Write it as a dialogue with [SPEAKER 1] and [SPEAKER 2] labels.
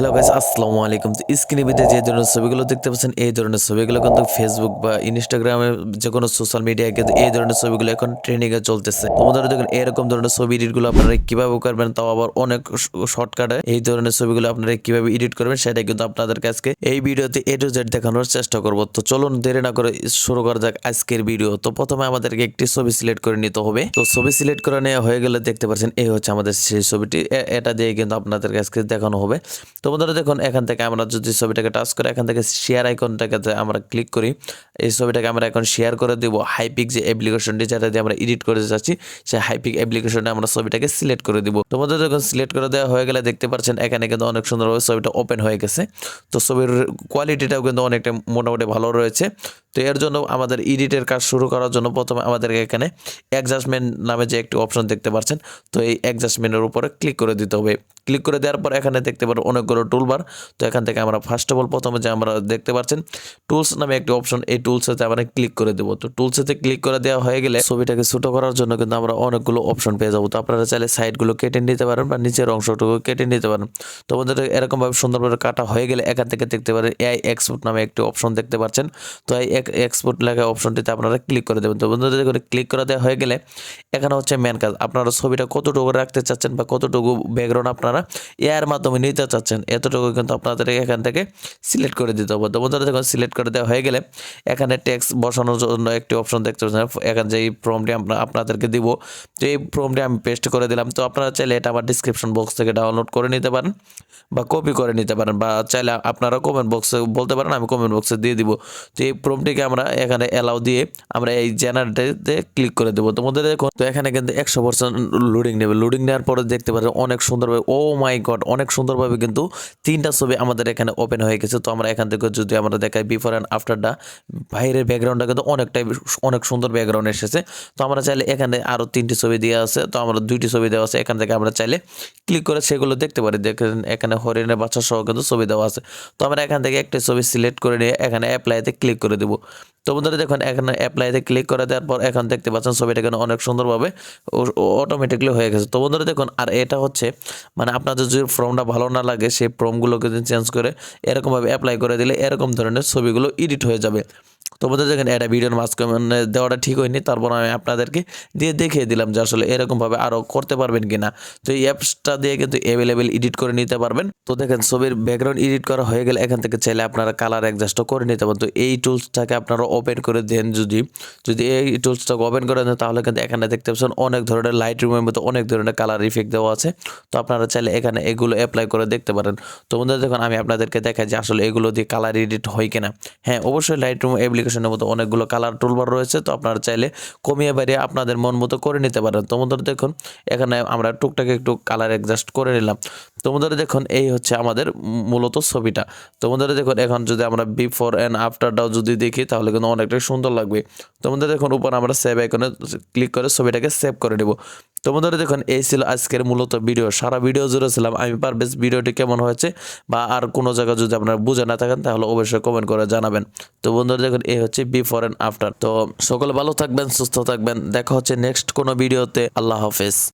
[SPEAKER 1] Hello guys আসসালামু আলাইকুম। তো স্ক্রিনে ভিতরে যে ধরনের ছবিগুলো দেখতে পাচ্ছেন, এই ধরনের ছবিগুলো কিন্তু ফেসবুক বা ইনস্টাগ্রামে যে কোনো সোশ্যাল মিডিয়ায় কিন্তু এই ধরনের ছবিগুলো এখন ট্রেন্ডিং এ চলতেছে। তোমাদের দেখুন, এরকম ধরনের ছবি এডিটগুলো আপনারা কীভাবে করবেন, তাও আবার অনেক শর্টকাটে এই ধরনের ছবিগুলো আপনারা কীভাবে এডিট করবেন, সেটা কিন্তু আপনাদেরকে আজকে এই ভিডিওতে এ টু জেড দেখানোর চেষ্টা করব। তো চলুন, দেরি না করে শুরু করা যাক আজকের ভিডিও। তো প্রথমে আমাদেরকে একটি ছবি সিলেক্ট করে নিতে হবে। তো ছবি সিলেক্ট করে নেওয়া হয়ে গেলে দেখতে পাচ্ছেন, এই হচ্ছে আমাদের সেই ছবিটি। এটা দিয়ে কিন্তু আপনাদেরকে আজকে দেখানো হবে। তো বন্ধুরা, দেখুন, এখান থেকে আমরা যদি ছবিটাকে টাচ করে, এখান থেকে শেয়ার আইকনটাকে আমরা ক্লিক করি, এই ছবিটাকে আমরা এখন শেয়ার করে দেবো। হাইপিক যে অ্যাপ্লিকেশনটি যেটা দিয়ে আমরা এডিট করে যাচ্ছি, সেই হাইপিক অ্যাপ্লিকেশনে আমরা ছবিটাকে সিলেক্ট করে দিব। তোমাদের দেখুন সিলেক্ট করে দেওয়া হয়ে গেলে দেখতে পাচ্ছেন, এখানে কিন্তু অনেক সুন্দরভাবে ছবিটা ওপেন হয়ে গেছে। তো ছবির কোয়ালিটিটাও কিন্তু অনেকটা মোটামুটি ভালো রয়েছে। তো এর জন্য আমাদের এডিটের কাজ শুরু করার জন্য প্রথমে আমাদেরকে এখানে অ্যাডজাস্টমেন্ট নামে যে একটি অপশন দেখতে পাচ্ছেন, তো এই অ্যাডজাস্টমেন্টের উপরে ক্লিক করে দিতে হবে। ক্লিক করে দেওয়ার পর এখানে দেখতে পারো অনেকগুলো টুলবার তো এখান থেকে আমরা ফার্স্ট অফ অল প্রথমে যে আমরা দেখতে পাচ্ছেন টুলস নামে একটি অপশন এই টুলসেতে আমরা ক্লিক করে দেবো। তো টুলসেতে ক্লিক করে দেওয়া হয়ে গেলে ছবিটাকে ছোট করার জন্য কিন্তু আমরা অনেকগুলো অপশন পেয়ে যাব। তো আপনারা চাইলে সাইডগুলো কেটে নিতে পারেন বা নিচের অংশটুকু কেটে নিতে পারেন। তো আমাদের এরকমভাবে সুন্দরভাবে কাটা হয়ে গেলে এখান থেকে দেখতে পারেন এআই এক্সপোর্ট নামে একটি অপশন দেখতে পাচ্ছেন। তো এই এক্সপোর্ট লেখা অপশনটিতে আপনারা ক্লিক করে দেবেন। তো বন্ধুদের দেখুন ক্লিক করে দেওয়া হয়ে গেলে এখানে হচ্ছে মেন কাজ। আপনারা ছবিটা কতটুকু রাখতে চাচ্ছেন বা কতটুকু ব্যাকগ্রাউন্ড আপনারা এআর মাধ্যমে নিতে চাচ্ছেন, এতটুকু কিন্তু আপনাদের এখান থেকে সিলেক্ট করে দিতে হবে। তো বন্ধুরা, যখন সিলেক্ট করে দেওয়া হয়ে গেলে এখানে ট্যাক্স বসানোর জন্য একটি অপশন দেখতে পাচ্ছেন। এখানে যে এই ফর্মটি আমরা আপনাদেরকে দিব, তো এই ফর্মটি আমি পেস্ট করে দিলাম। তো আপনারা চাইলে এটা আমার ডিসক্রিপশন বক্স থেকে ডাউনলোড করে নিতে পারেন বা কপি করে নিতে পারেন বা চাইলে আপনারা কমেন্ট বক্সে বলতে পারেন, আমি কমেন্ট বক্সে দিয়ে দিব। তো এই ফর্মটিকে আমরা এখানে অ্যালাউ দিয়ে আমরা এই জেনারেটে ক্লিক করে দেবো। তোমাদের দেখুন, তো এখানে কিন্তু একশো পার্সেন্ট লোডিং নেবে। লোডিং নেওয়ার পরে দেখতে পাচ্ছেন অনেক সুন্দরভাবে ও মাই গড অনেক সুন্দরভাবে কিন্তু তিনটা ছবি আমাদের এখানে ওপেন হয়ে গেছে। তো আমরা এখান থেকে যদি আমরা দেখাই বিফোর অ্যান্ড আফটারটা বাইরের ব্যাকগ্রাউন্ডটা কিন্তু অনেকটাই অনেক সুন্দর ব্যাকগ্রাউন্ড এসেছে। তো আমরা চাইলে এখানে আরও তিনটি ছবি দেওয়া আছে, তো আমরা দুইটি ছবি দেওয়া আছে। এখান থেকে আমরা চাইলে ক্লিক করে সেগুলো দেখতে পারি। দেখেন, এখানে হরিণের বাচ্চা সহ কিন্তু ছবি দেওয়া আছে। তো আমরা এখান থেকে একটি ছবি সিলেক্ট করে নিয়ে এখানে অ্যাপ্লাইতে ক্লিক করে দেবো। তো বন্ধুরা দেখুন, এখানে অ্যাপ্লাইতে ক্লিক করে দেওয়ার পর এখন দেখতে পাচ্ছেন ছবিটা কিন্তু অনেক সুন্দরভাবে অটোমেটিকলি হয়ে গেছে। তো বন্ধুরা দেখুন, আর এটা হচ্ছে মানে আপনাদের যদি ফর্মটা ভালো না লাগে, সেই ফর্মগুলোকে চেঞ্জ করে এরকমভাবে অ্যাপ্লাই করে দিলে এরকম ধরনের ছবিগুলো এডিট হয়ে যাবে। তো বন্ধুরা দেখেন, এটা ভিডিওর মাঝখানে দেওয়াটা ঠিক হয়নি, তারপর আমি আপনাদেরকে দিয়ে দেখিয়ে দিলাম যে আসলে এরকমভাবে আরও করতে পারবেন কিনা। তো এই অ্যাপসটা দিয়ে কিন্তু অ্যাভেলেবেল এডিট করে নিতে পারবেন। তো দেখেন, ছবির ব্যাকগ্রাউন্ড এডিট করা হয়ে গেলে এখান থেকে চাইলে আপনারা কালার অ্যাডজাস্টও করে নিতে পারেন। তো এই টুলসটাকে আপনারা ওপেন করে দেন যদি যদি এই টুলসটাকে ওপেন করে দেন, তাহলে কিন্তু এখানে দেখতে পাচ্ছেন অনেক ধরনের লাইট রুমের মতো অনেক ধরনের কালার ইফেক্ট দেওয়া আছে। তো আপনারা চাইলে এখানে এগুলো অ্যাপ্লাই করে দেখতে পারেন। তো বন্ধুরা, দেখুন, আমি আপনাদেরকে দেখাই যে আসলে এগুলো দিয়ে কালার এডিট হয় কিনা। হ্যাঁ অবশ্যই লাইট রুম অ্যাপ্লিকেশনের মতো অনেকগুলো কালার টুলবার রয়েছে, তো আপনারা চাইলে কমিয়ে বাড়িয়ে আপনাদের মন মতো করে নিতে পারেন। তো বন্ধুরা দেখুন, এখানে আমরা টুকটাক একটু কালার অ্যাডজাস্ট করে নিলাম। তো বন্ধুরা দেখুন, এই হচ্ছে আমাদের মূলত ছবিটা। তো বন্ধুরা দেখুন, এখন যদি আমরা বিফোর অ্যান্ড আফটারটাও যদি দেখি, তাহলে কিন্তু অনেকটাই সুন্দর লাগবে। তো বন্ধুরা দেখুন, উপর আমরা সেভ আইকনে ক্লিক করে ছবিটাকে সেভ করে নেব। তো বন্ধুরা দেখুন, এই ছিল আজকের মূলত ভিডিও। সারা ভিডিও জুড়ে ছিলাম, আমি পারবেশ ভিডিওটি কেমন হয়েছে বা আর কোনো জায়গায় যদি আপনারা বুঝে না থাকেন, তাহলে অবশ্যই কমেন্ট করে জানাবেন। তো বন্ধুরা দেখুন, এই হচ্ছে বিফোর অ্যান্ড আফটার তো সকলে ভালো থাকবেন, সুস্থ থাকবেন, দেখা হচ্ছে নেক্সট কোনো ভিডিওতে। আল্লাহ হাফেজ।